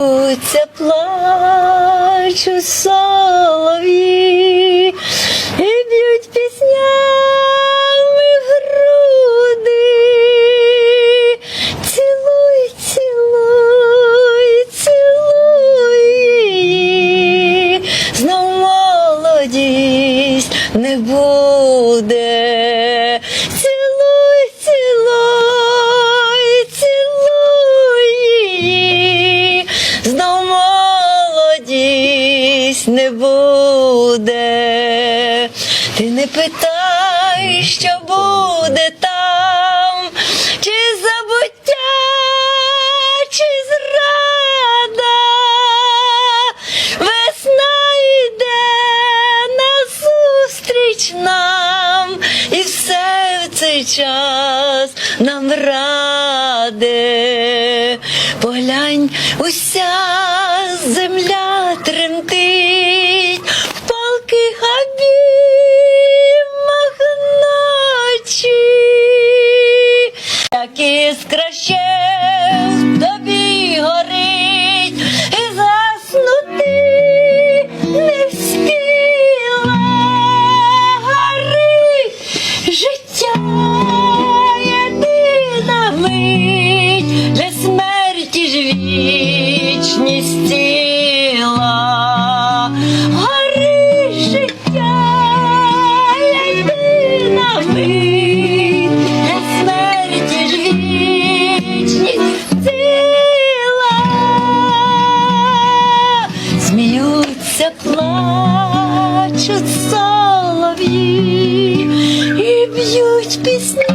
Це плачуть солов'ї і б'ють піснями в груди. Цілуй, цілуй, цілуй її, знов молодість не буде. Молодість не буде. Ти не питай, що буде там, чи забуття, чи зрада. Весна йде назустріч нам, і все в цей час нам раде. Поглянь, уся іскра Сміються, плачуть солов'ї і б'ють пісні